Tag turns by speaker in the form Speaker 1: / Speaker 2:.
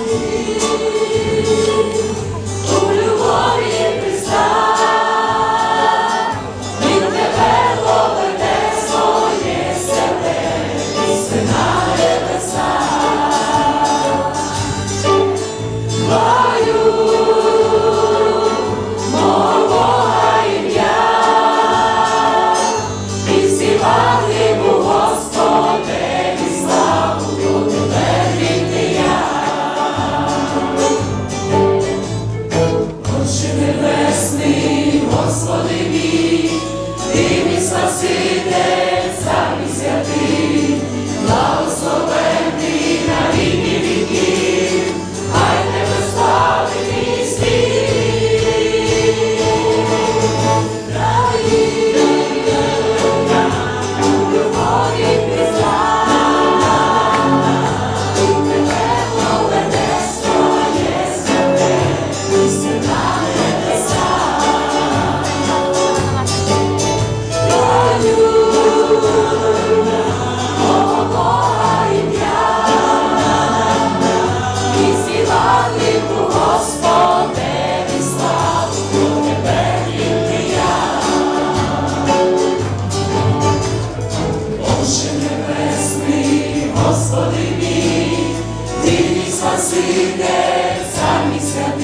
Speaker 1: Brasil. Господи мій, ти мій Спаситель, sozinha, essa missão.